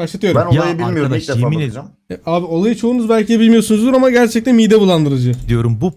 Başlatıyorum. Ben olayı Ya bilmiyorum arkadaş, ilk defa yemin bakacağım. E, Abi olayı çoğunuz belki bilmiyorsunuzdur ama gerçekten mide bulandırıcı. diyorum bu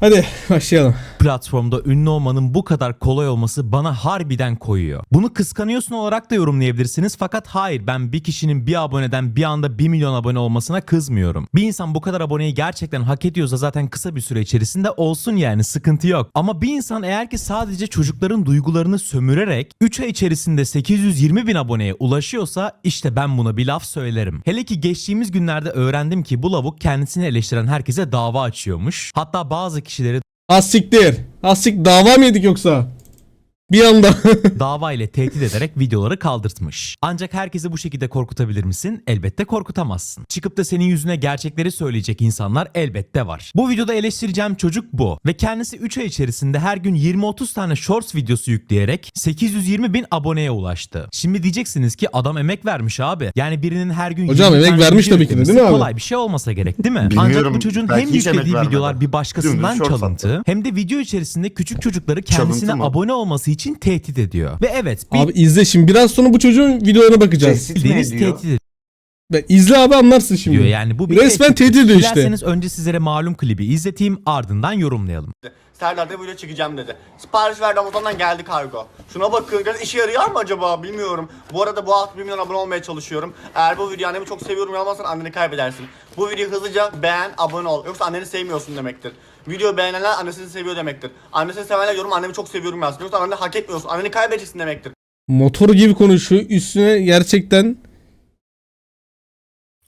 Hadi başlayalım. Platformda ünlü olmanın bu kadar kolay olması bana harbiden koyuyor. Bunu kıskanıyorsun olarak da yorumlayabilirsiniz fakat hayır ben bir kişinin bir aboneden bir anda 1 milyon abone olmasına kızmıyorum. Bir insan bu kadar aboneyi gerçekten hak ediyorsa zaten kısa bir süre içerisinde olsun yani sıkıntı yok. Ama bir insan eğer ki sadece çocukların duygularını sömürerek 3 ay içerisinde 820 bin aboneye ulaşıyorsa işte ben buna bir laf söylerim. Hele ki geçtiğimiz günlerde öğrendim ki bu lavuk kendisini eleştiren herkese dava açıyormuş. Hatta bazı kişileri Az siktir. Az sik dava mı yedik yoksa? Bir anda. dava ile tehdit ederek videoları kaldırtmış. Ancak herkesi bu şekilde korkutabilir misin? Elbette korkutamazsın. Çıkıp da senin yüzüne gerçekleri söyleyecek insanlar elbette var. Bu videoda eleştireceğim çocuk bu. Ve kendisi 3 ay içerisinde her gün 20-30 tane shorts videosu yükleyerek 820 bin aboneye ulaştı. Şimdi diyeceksiniz ki adam emek vermiş abi. Yani birinin her gün Hocam 20 emek tane vermiş video tabii ki de, yüklemesi değil mi abi? Kolay bir şey olmasa gerek değil mi? Ancak Bilmiyorum, bu çocuğun belki hem hiç emek yüklediği vermedi. videolar bir başkasından Dümdüz shorts çalıntı attı. hem de video içerisinde küçük çocukları kendisine abone olması için tehdit ediyor. Ve evet bir abi izle şimdi. Biraz sonra bu çocuğun videolarına bakacağız. Tehdit mi bildiğiniz ediyor? tehdit ediyor. Ben, izle abi anlarsın şimdi. Yani bu bir Resmen tehdit ediyor işte. Dilerseniz önce sizlere malum klibi izleteyim ardından yorumlayalım. Serdar da video çekeceğim dedi. Sipariş verdi Amazon'dan geldi kargo. Şuna bakın biraz işe yarıyor mu acaba bilmiyorum. Bu arada bu hafta 1 milyon abone olmaya çalışıyorum. Eğer bu videoyu annemi çok seviyorum yapmazsan anneni kaybedersin. Bu videoyu hızlıca beğen, abone ol. Yoksa anneni sevmiyorsun demektir. Video beğenenler annesini seviyor demektir. Annesini sevenler yorum annemi çok seviyorum yazsın. Yoksa anneni hak etmiyorsun. Anneni kaybedeceksin demektir. Motor gibi konuşuyor. Üstüne gerçekten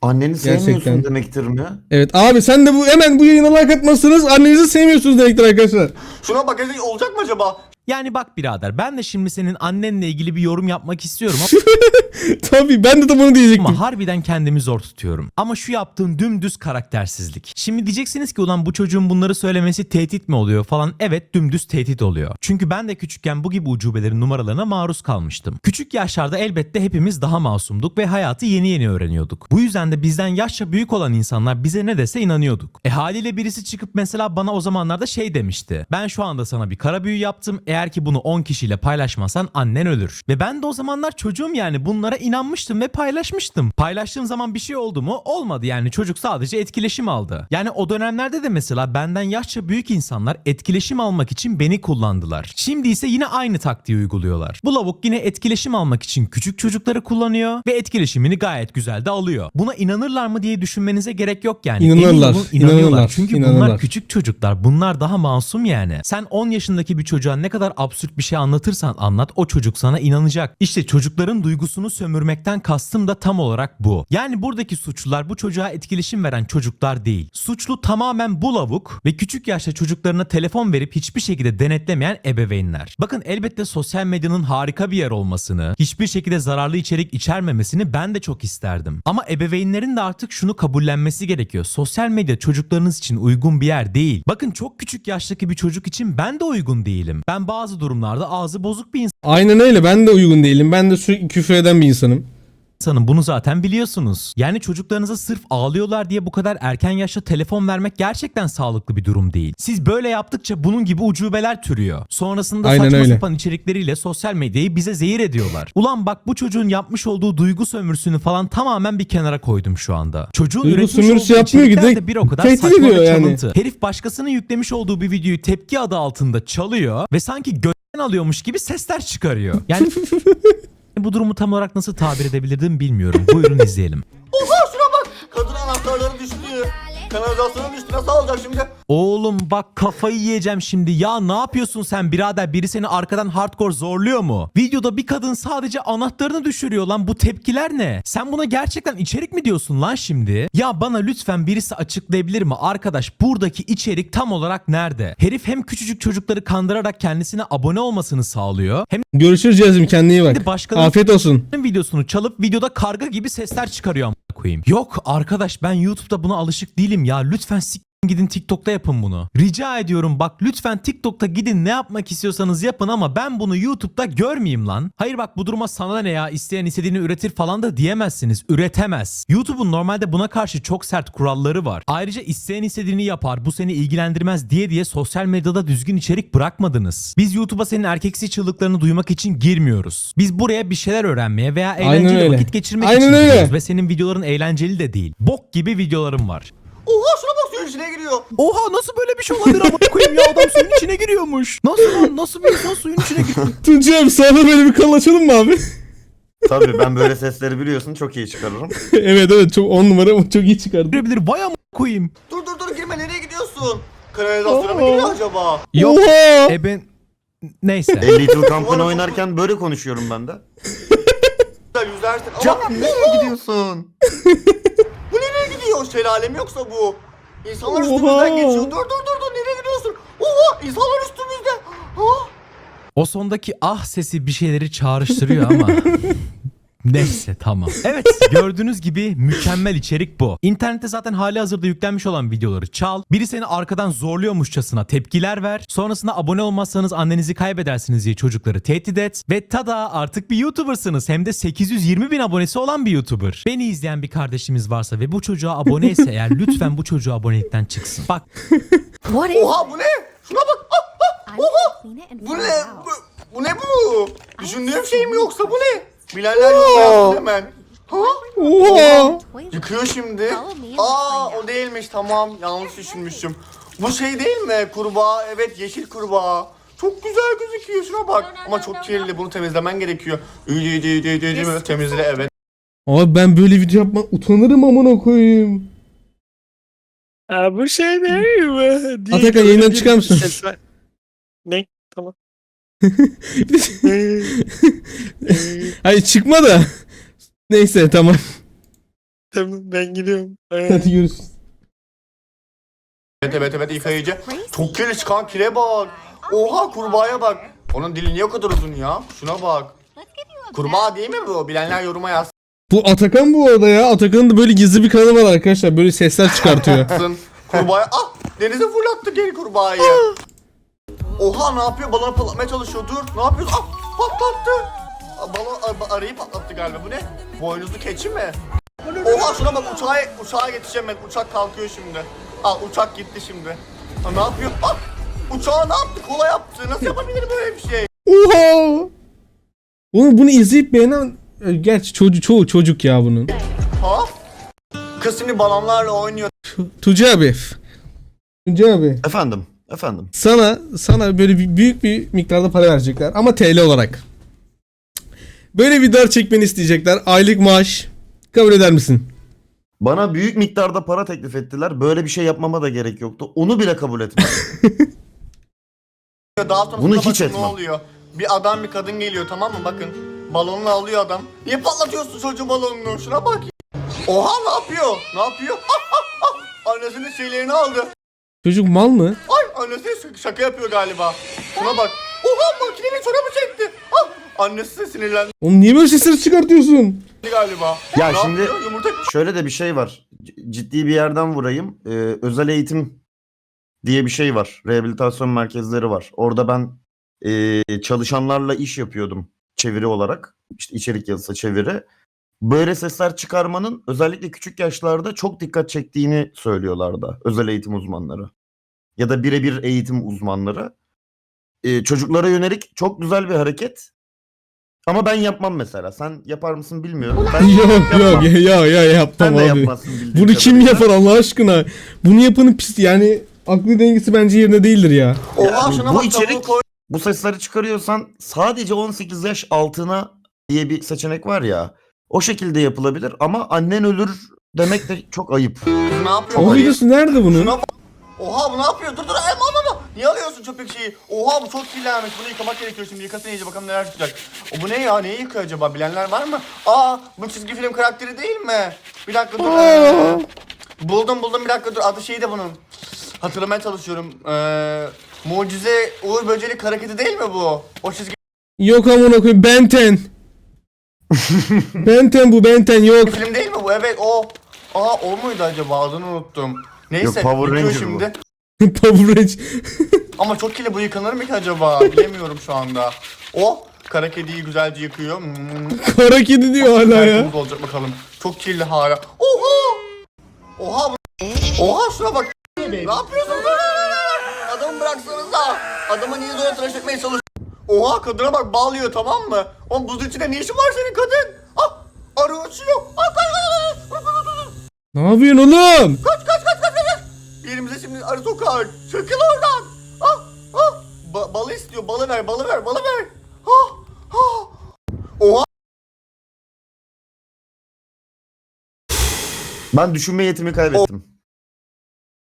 Anneni sevmiyorsun Gerçekten. demektir mi? Evet abi sen de bu hemen bu yayına like atmazsanız annenizi sevmiyorsunuz demektir arkadaşlar. Şuna bak Ezgi, olacak mı acaba? Yani bak birader ben de şimdi senin annenle ilgili bir yorum yapmak istiyorum Tabii ben de, de bunu diyecektim. ama harbiden kendimi zor tutuyorum. Ama şu yaptığın dümdüz karaktersizlik. Şimdi diyeceksiniz ki ulan bu çocuğun bunları söylemesi tehdit mi oluyor falan. Evet dümdüz tehdit oluyor. Çünkü ben de küçükken bu gibi ucubelerin numaralarına maruz kalmıştım. Küçük yaşlarda elbette hepimiz daha masumduk ve hayatı yeni yeni öğreniyorduk. Bu yüzden de bizden yaşça büyük olan insanlar bize ne dese inanıyorduk. E haliyle birisi çıkıp mesela bana o zamanlarda şey demişti. Ben şu anda sana bir kara büyü yaptım. Eğer ki bunu 10 kişiyle paylaşmasan annen ölür. Ve ben de o zamanlar çocuğum yani bunlara inanmıştım ve paylaşmıştım. Paylaştığım zaman bir şey oldu mu? Olmadı yani çocuk sadece etkileşim aldı. Yani o dönemlerde de mesela benden yaşça büyük insanlar etkileşim almak için beni kullandılar. Şimdi ise yine aynı taktiği uyguluyorlar. Bu lavuk yine etkileşim almak için küçük çocukları kullanıyor ve etkileşimini gayet güzel de alıyor. Buna inanırlar mı diye düşünmenize gerek yok yani. İnanırlar, olun, inanıyorlar. inanırlar, Çünkü inanırlar. bunlar küçük çocuklar. Bunlar daha masum yani. Sen 10 yaşındaki bir çocuğa ne kadar absürt bir şey anlatırsan anlat o çocuk sana inanacak. İşte çocukların duygusunu sömürmekten kastım da tam olarak bu. Yani buradaki suçlular bu çocuğa etkileşim veren çocuklar değil. Suçlu tamamen bu lavuk ve küçük yaşta çocuklarına telefon verip hiçbir şekilde denetlemeyen ebeveynler. Bakın elbette sosyal medyanın harika bir yer olmasını, hiçbir şekilde zararlı içerik içermemesini ben de çok isterdim. Ama ebeveynlerin de artık şunu kabullenmesi gerekiyor. Sosyal medya çocuklarınız için uygun bir yer değil. Bakın çok küçük yaştaki bir çocuk için ben de uygun değilim. Ben bazı durumlarda ağzı bozuk bir Aynen öyle ben de uygun değilim. Ben de sürekli küfür eden bir insanım. İnsanım. Bunu zaten biliyorsunuz. Yani çocuklarınıza sırf ağlıyorlar diye bu kadar erken yaşta telefon vermek gerçekten sağlıklı bir durum değil. Siz böyle yaptıkça bunun gibi ucubeler türüyor. Sonrasında Aynen saçma öyle. sapan içerikleriyle sosyal medyayı bize zehir ediyorlar. Ulan bak bu çocuğun yapmış olduğu duygu sömürüsünü falan tamamen bir kenara koydum şu anda. Çocuğun Duygu üretmiş sömürüsü olduğu yapmıyor içerikler de bir o kadar tehdit saçma ediyor ve yani. çalıntı. Herif başkasının yüklemiş olduğu bir videoyu tepki adı altında çalıyor ve sanki götten alıyormuş gibi sesler çıkarıyor. Yani bu durumu tam olarak nasıl tabir edebilirdim bilmiyorum. Buyurun izleyelim. Oha şuna bak. Kadın anahtarları düştü. Kanalizasyona düştü. Nasıl alacak şimdi? Oğlum bak kafayı yiyeceğim şimdi. Ya ne yapıyorsun sen birader? Biri seni arkadan hardcore zorluyor mu? Videoda bir kadın sadece anahtarını düşürüyor lan. Bu tepkiler ne? Sen buna gerçekten içerik mi diyorsun lan şimdi? Ya bana lütfen birisi açıklayabilir mi? Arkadaş buradaki içerik tam olarak nerede? Herif hem küçücük çocukları kandırarak kendisine abone olmasını sağlıyor. Hem Görüşürüz Cezim kendine iyi bak. de başkalarının Afiyet olsun. videosunu çalıp videoda karga gibi sesler çıkarıyor koyayım. Yok arkadaş ben YouTube'da buna alışık değilim ya. Lütfen sik gidin TikTok'ta yapın bunu. Rica ediyorum bak lütfen TikTok'ta gidin ne yapmak istiyorsanız yapın ama ben bunu YouTube'da görmeyeyim lan. Hayır bak bu duruma sana ne ya isteyen istediğini üretir falan da diyemezsiniz. Üretemez. YouTube'un normalde buna karşı çok sert kuralları var. Ayrıca isteyen istediğini yapar bu seni ilgilendirmez diye diye sosyal medyada düzgün içerik bırakmadınız. Biz YouTube'a senin erkeksi çığlıklarını duymak için girmiyoruz. Biz buraya bir şeyler öğrenmeye veya eğlenceli vakit geçirmek Aynen için öyle. giriyoruz ve senin videoların eğlenceli de değil. Bok gibi videolarım var. Oha şuna bak suyun içine giriyor. Oha nasıl böyle bir şey olabilir ama koyayım ya adam suyun içine giriyormuş. Nasıl lan nasıl bir insan suyun içine giriyor? Tuncay abi sana böyle bir kanal açalım mı abi? Tabii ben böyle sesleri biliyorsun çok iyi çıkarırım. evet evet çok on numara çok iyi çıkardı. Girebilir vay ama koyayım. Dur dur dur girme nereye gidiyorsun? Kanalizasyona mı Oo. giriyor acaba? Yok Oha! e ben neyse. E, Little Company oynarken böyle konuşuyorum ben de. Yüzersin. Ama nereye gidiyorsun? bu nereye gidiyor? Şelale mi yoksa bu? İnsanlar Oha. üstümüzden geçiyor. Dur dur dur dur nereye gidiyorsun? Oha insanlar üstümüzde. Ha? O sondaki ah sesi bir şeyleri çağrıştırıyor ama. Neyse tamam. Evet gördüğünüz gibi mükemmel içerik bu. İnternette zaten hali hazırda yüklenmiş olan videoları çal. Biri seni arkadan zorluyormuşçasına tepkiler ver. Sonrasında abone olmazsanız annenizi kaybedersiniz diye çocukları tehdit et. Ve tada artık bir YouTuber'sınız. Hem de 820 bin abonesi olan bir YouTuber. Beni izleyen bir kardeşimiz varsa ve bu çocuğa aboneyse eğer lütfen bu çocuğu abonelikten çıksın. Bak What is Oha bu ne? Şuna bak. Ah, ah, oha. Bu ne? Bu, bu ne bu? Düşündüğüm şey mi yoksa bu ne? Bilenler yok yazsın hemen. Ha? Oha! Yıkıyor şimdi. Aa o değilmiş tamam yanlış düşünmüşüm. Bu şey değil mi? Kurbağa evet yeşil kurbağa. Çok güzel gözüküyor şuna bak. Ama çok kirli bunu temizlemen gerekiyor. İyice iyice iyice iyice iyice temizle evet. Abi ben böyle video yapmak utanırım amına koyayım. Aa, bu şey değil mi? Diye Atakan, yayından çıkar mısın? Ne? Hayır çıkma da. Neyse tamam. tamam ben gidiyorum. Hadi görüşürüz. Evet evet evet yıkayıcı. Çok kirli çıkan kire bak. Oha kurbağaya bak. Onun dili niye o kadar uzun ya? Şuna bak. Kurbağa değil mi bu? Bilenler yoruma yazsın. Bu Atakan bu arada ya. Atakan'ın da böyle gizli bir kanalı var arkadaşlar. Böyle sesler çıkartıyor. Kurbağaya ah denize fırlattı geri kurbağayı. Oha ne yapıyor? Balonu patlatmaya çalışıyor. Dur ne yapıyorsun? Ah patlattı. Ah, Balon a- arayı patlattı galiba. Bu ne? Boynuzlu keçi mi? Oha şuna bak uçağa, uçağa yetişeceğim ben. Uçak kalkıyor şimdi. Al uçak gitti şimdi. Ha, ne yapıyor? Ah uçağı ne yaptı? Kola yaptı. Nasıl yapabilir böyle bir şey? Oha! Oğlum bunu izleyip beğenen... e, Gerçi çocuğu, çoğu çocuk ya bunun. Ha? Kız şimdi balonlarla oynuyor. Tuncay abi. Tuncay abi. Efendim, efendim. Sana sana böyle bir, büyük bir miktarda para verecekler ama TL olarak. Böyle videolar çekmeni isteyecekler. Aylık maaş. Kabul eder misin? Bana büyük miktarda para teklif ettiler. Böyle bir şey yapmama da gerek yoktu. Onu bile kabul etmedim. Bunu bakın hiç ne etmem. oluyor. Bir adam bir kadın geliyor tamam mı bakın. Balonunu alıyor adam. Niye patlatıyorsun çocuğun balonunu? Şuna bak. Oha ne yapıyor? Ne yapıyor? Annesinin şeylerini aldı. Çocuk mal mı? Ay annesi şaka yapıyor galiba. Şuna bak. Oha makinenin çorabı çekti. Ah, annesi de sinirlendi Oğlum niye böyle sesleri çıkartıyorsun? galiba. Ya Ne şimdi- yapıyor? Yumurta Şöyle de bir şey var. C- Ciddi bir yerden vurayım. Ee, özel eğitim diye bir şey var. Rehabilitasyon merkezleri var. Orada ben e, çalışanlarla iş yapıyordum çeviri olarak. İşte içerik yazısı çeviri. Böyle sesler çıkarmanın özellikle küçük yaşlarda çok dikkat çektiğini söylüyorlardı özel eğitim uzmanları. Ya da birebir eğitim uzmanları. Ee, çocuklara yönelik çok güzel bir hareket. Ama ben yapmam mesela. Sen yapar mısın bilmiyorum. Ben Yok yapmam. yok ya ya yapmam Sen de abi. yapmazsın bildiğim Bunu kim kadarıyla. yapar Allah aşkına? Bunu yapanın pis yani aklı dengesi bence yerinde değildir ya. Oha Ya, şuna bu bak içerik- tavuğu koy. Bu sesleri çıkarıyorsan sadece 18 yaş altına diye bir seçenek var ya. O şekilde yapılabilir ama annen ölür demek de çok ayıp. Ne yapıyor? O videosu nerede bunun? Şuna bak. Oha bu ne yapıyor? Dur dur elma alma alma. Niye alıyorsun köpek şeyi? Oha bu çok kirlenmiş. Bunu yıkamak gerekiyor şimdi. Yıkasın iyice bakalım neler çıkacak. O bu ne ya? Neyi yıkıyor acaba? Bilenler var mı? Aa bu çizgi film karakteri değil mi? Bir dakika dur. Ee, buldum buldum bir dakika dur. Adı şeyi de bunun. Hatırlamaya çalışıyorum. Ee, Mucize Uğur Böcelik hareketi değil mi bu? O çizgi Yok amına koyayım Benten. Benten bu Benten yok. film değil mi bu? Evet o. Aa o muydu acaba? Adını unuttum. Neyse Yok, Power Ranger şimdi. Power Range. Ama çok kirli bu yıkanır mı ki acaba? Bilemiyorum şu anda. O kara kediyi güzelce yıkıyor. Hmm. Kara kedi diyor hala ya. Tertemiz olacak bakalım. Çok kirli hala. Oha! Oha bu... Oha şuna bak. ne yapıyorsunuz? Adamı bıraksanıza. Adamı niye zor tıraş etmeye çalış... Oha kadına bak bal yiyor tamam mı? Oğlum buzun içinde ne işin var senin kadın? Ah! Arı uçuyor. Ah, kaç, kaç, kaç, kaç, kaç. Ne yapıyorsun oğlum? Kaç kaç kaç Yerimize şimdi arı sokar. Çekil oradan. Ah ah. Ba- balı istiyor. Balı ver balı ver balı ver. Ah ah. Oha. Ben düşünme yetimi kaybettim.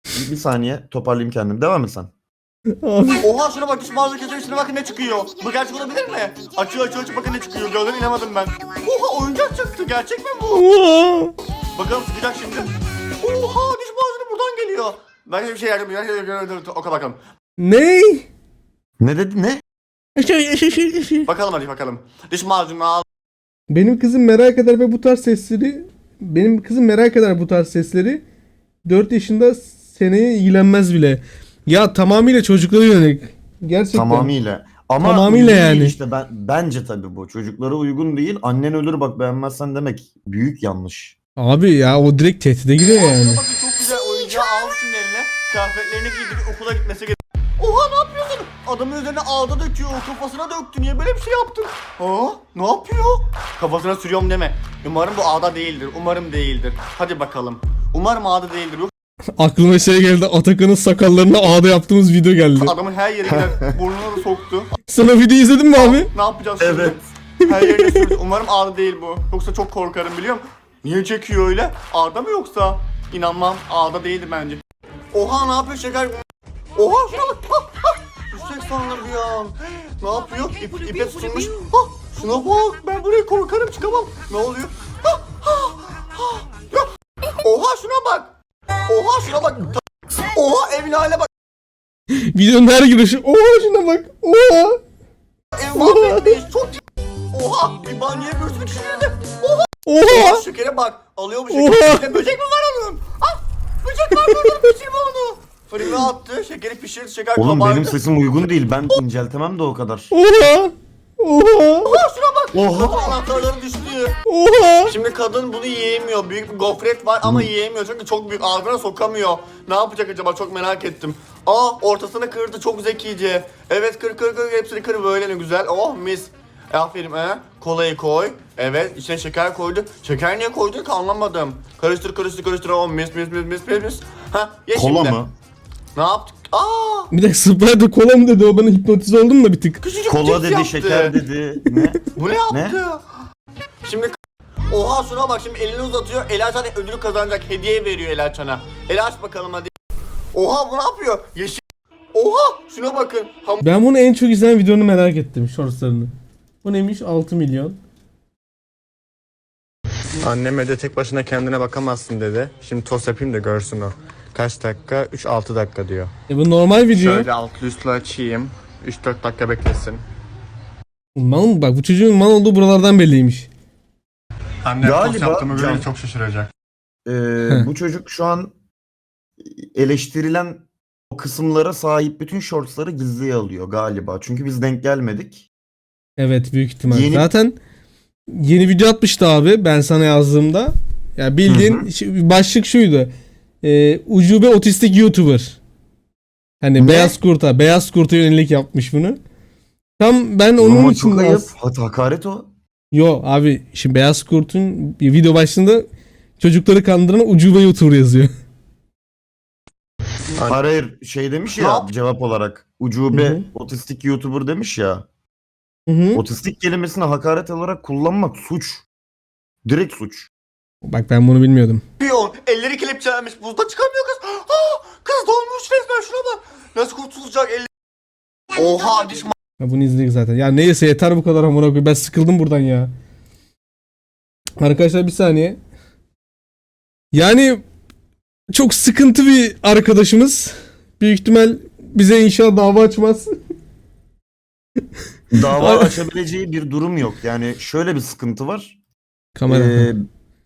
Bir, bir saniye toparlayayım kendimi. Devam et sen. Oha şuna bak diş mağaza kesiyor şuna bakın ne çıkıyor. Bu gerçek olabilir mi? Açıyor açıyor açıyor bakın ne çıkıyor. Gördün inanamadım ben. Oha oyuncak çıktı gerçek mi bu? Bakalım sıkacak şimdi. Oha diş macunu buradan geliyor. Ben bir şey yardım bir O kadar bakalım. Ne? Ne dedi ne? Bakalım hadi bakalım. Diş macunu al. Benim kızım merak eder ve bu tarz sesleri benim kızım merak eder bu tarz sesleri 4 yaşında seneye ilgilenmez bile. Ya tamamıyla çocuklara yönelik. Gerçekten. Tamamıyla. Ama Tamamıyla uygun değil yani. işte ben bence tabii bu çocuklara uygun değil. Annen ölür bak beğenmezsen demek büyük yanlış. Abi ya o direkt tehdide giriyor yani. Bakın çok güzel oyuncağı al şunun eline. Kıyafetlerini giydirip okula gitmesi gerek. Oha ne yapıyorsun? Adamın üzerine ağda döküyor. Kafasına döktü. Niye böyle bir şey yaptın? Aa ne yapıyor? Kafasına sürüyorum deme. Umarım bu ağda değildir. Umarım değildir. Hadi bakalım. Umarım ağda değildir. Yok Aklıma şey geldi Atakan'ın sakallarına ağda yaptığımız video geldi. adamın her yerine. Burnuna da soktu. Sana video izledin mi abi? Ne yapacağız şimdi? Evet. Her yerine sürdü. Umarım ağda değil bu. Yoksa çok korkarım biliyor musun? Niye çekiyor öyle? Ağda mı yoksa? İnanmam. Ağda değildi bence. Oha ne yapıyor şeker? Oha. Düşecek sandım bir an. Ne yapıyor? İp, ipe tutulmuş. Ah, şuna bak. Ben buraya korkarım çıkamam. Ne oluyor? Ah, ah. Ya. Oha şuna bak. Oha şuna bak. Oha evin haline bak. Videonun her girişi. Oha şuna bak. Oha. Ev mahvetmiş. Çok Oha bir banyoya bir sürü. Oha. Oha. Şekere bak. Alıyor bu Oha. şekeri. İçinde böcek mi var onun? Ah! Böcek var burada. Pişirme onu. Fırına attı. Şekeri pişirdi. Şeker Oğlum kabardı. benim sesim uygun değil. Ben inceltemem de o kadar. Oha. Oha. Oha şuna bak. Oha. Kapı anahtarları düştü. Oha. Şimdi kadın bunu yiyemiyor. Büyük bir gofret var ama yiyemiyor. Çünkü çok büyük. Ağzına sokamıyor. Ne yapacak acaba? Çok merak ettim. Aa ortasını kırdı. Çok zekice. Evet kır kır kır. Hepsini kır. Böyle ne güzel. Oh mis. Aferin he. Kolayı koy. Evet içine şeker koydu. Şeker niye koydu ki anlamadım. Karıştır karıştır karıştır. Oh mis mis mis mis mis mis. Ha ye Kola şimdi. mı? Ne yaptık? Aa! Bir dakika Sprite kola mı dedi o bana hipnotize oldum da bir tık. Küçücük Kola cips dedi, yaptı. şeker dedi. Ne? Bu ne yaptı? Şimdi Oha şuna bak şimdi elini uzatıyor. El açan ödülü kazanacak. Hediye veriyor el açana. El aç bakalım hadi. Oha bu ne yapıyor? Yeşil. Oha şuna bakın. Ham Ben bunu en çok izlenen videonu merak ettim shortslarını. Bu neymiş? 6 milyon. Annem evde tek başına kendine bakamazsın dedi. Şimdi tost yapayım da görsün o. Kaç dakika? 3-6 dakika diyor. E bu normal video. Şöyle altlı üstlü açayım. 3-4 dakika beklesin. Mal mı? Bak bu çocuğun mal olduğu buralardan belliymiş. Annem Galiba tost yaptığımı Can- görünce çok şaşıracak. Ee, bu çocuk şu an eleştirilen o kısımlara sahip bütün shortsları gizliye alıyor galiba. Çünkü biz denk gelmedik. Evet büyük ihtimal. Yeni- Zaten yeni video atmıştı abi ben sana yazdığımda. Ya bildiğin Hı hı. şu- başlık şuydu. Ee, ucube otistik YouTuber. Hani Ne? beyaz kurta, beyaz kurta yönelik yapmış bunu. Tam ben onun Ama için çok de ayıp. az- Hat- hakaret o. Yo abi şimdi beyaz kurtun bir video başlığında çocukları kandıran ucube YouTuber yazıyor. Hayır hayır şey demiş ya cevap olarak. Ucube Hı hı. otistik YouTuber demiş ya. Hı hı. Otistik kelimesini hakaret olarak kullanmak suç. Direkt suç. Bak ben bunu bilmiyordum. yapıyor. Elleri kelepçelenmiş. Buzda çıkamıyor kız. Aa, kız donmuş resmen şuna bak. Nasıl kurtulacak elleri? Oha diş Ya bunu izledik zaten. Ya neyse yeter bu kadar amına koyayım. Ben sıkıldım buradan ya. Arkadaşlar bir saniye. Yani çok sıkıntı bir arkadaşımız. Büyük ihtimal bize inşallah dava açmaz. Dava açabileceği bir durum yok. Yani şöyle bir sıkıntı var. Kamera. Ee,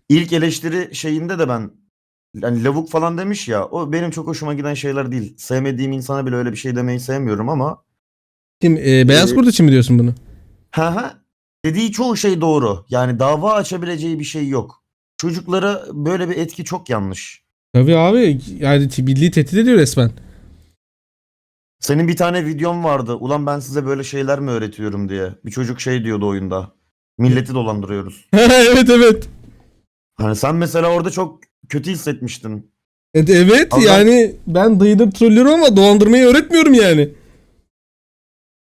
ilk eleştiri şeyinde de ben yani lavuk falan demiş ya o benim çok hoşuma giden şeyler değil. Sevmediğim insana bile öyle bir şey demeyi sevmiyorum ama Kim e, Beyaz Ee, Kurt için mi diyorsun bunu? ha ha dediği çoğu şey doğru. Yani dava açabileceği bir şey yok. Çocuklara böyle bir etki çok yanlış. Tabii abi yani bildiği tehdit ediyor resmen. Senin bir tane videon vardı. Ulan ben size böyle şeyler mi öğretiyorum diye. Bir çocuk şey diyordu oyunda. Milleti dolandırıyoruz. evet evet. Hani sen mesela orada çok kötü hissetmiştin. Evet, evet Ama ben- yani ben dayıdır trollüyorum ama dolandırmayı öğretmiyorum yani.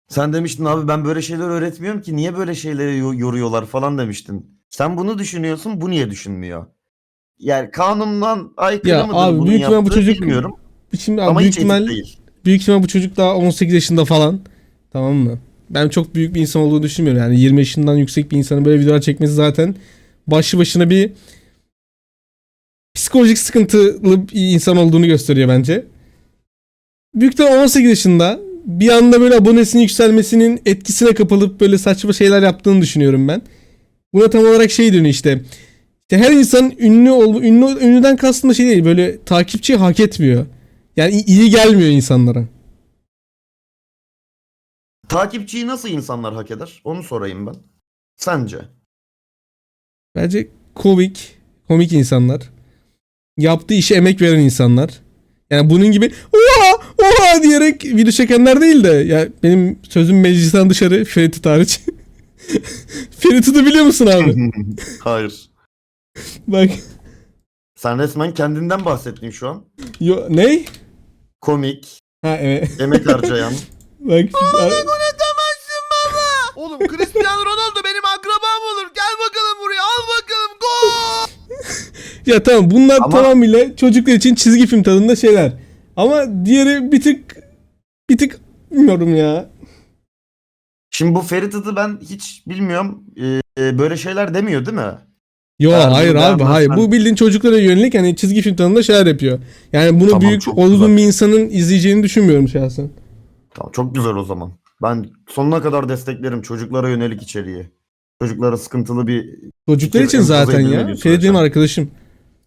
Sen demiştin abi ben böyle şeyler öğretmiyorum ki niye böyle şeyleri yo- yoruyorlar falan demiştin. Sen bunu düşünüyorsun bu niye düşünmüyor? Yani kanundan aykırı Ya mıdır abi, bunun büyük ihtimal bu yaptığı çocuk- bilmiyorum. Şimdi Ama büyük hiç etik ihtimal değil. Büyük ihtimal bu çocuk daha 18 yaşında falan. Tamam mı? Ben çok büyük bir insan olduğunu düşünmüyorum. Yani 20 yaşından yüksek bir insanın böyle videolar çekmesi zaten başlı başına bir psikolojik sıkıntılı bir insan olduğunu gösteriyor bence. Büyük ihtimal 18 yaşında bir anda böyle abonesinin yükselmesinin etkisine kapılıp böyle saçma şeyler yaptığını düşünüyorum ben. Buna tam olarak şey dönüyor işte. İşte her insanın ünlü ol ünlü ünlüden kastım da şey değil böyle takipçi hak etmiyor. Yani iyi gelmiyor insanlara. Takipçiyi nasıl insanlar hak eder? Onu sorayım ben. Sence? Bence komik, komik insanlar. Yaptığı işe emek veren insanlar. Yani bunun gibi oha oha diyerek video çekenler değil de ya benim sözüm meclisten dışarı Ferit'i hariç. Ferit'i de biliyor musun abi? Hayır. Bak Sen resmen kendinden bahsettin şu an. yo, ne? Komik, Ha evet. emek harcayan. Bak Oğlum Cristiano Ronaldo benim akrabam olur. Gel bakalım buraya. Al bakalım. Gol. ya tamam bunlar Ama- tamamıyla çocuklar için çizgi film tadında şeyler. Ama diğeri bir tık bir tık bilmiyorum ya. Şimdi bu Ferit Adı ben hiç bilmiyorum. Ee, böyle şeyler demiyor değil mi? Yo bunu hayır abi hayır. Bu bildiğin çocuklara yönelik hani çizgi film tadında şeyler yapıyor. Yani bunu Tamam, büyük olgun bir insanın izleyeceğini düşünmüyorum şahsen. Tamam çok güzel o zaman. Ben sonuna kadar desteklerim çocuklara yönelik içeriği. Çocuklara sıkıntılı bir Çocuklar için zaten ya. benim sürece. arkadaşım.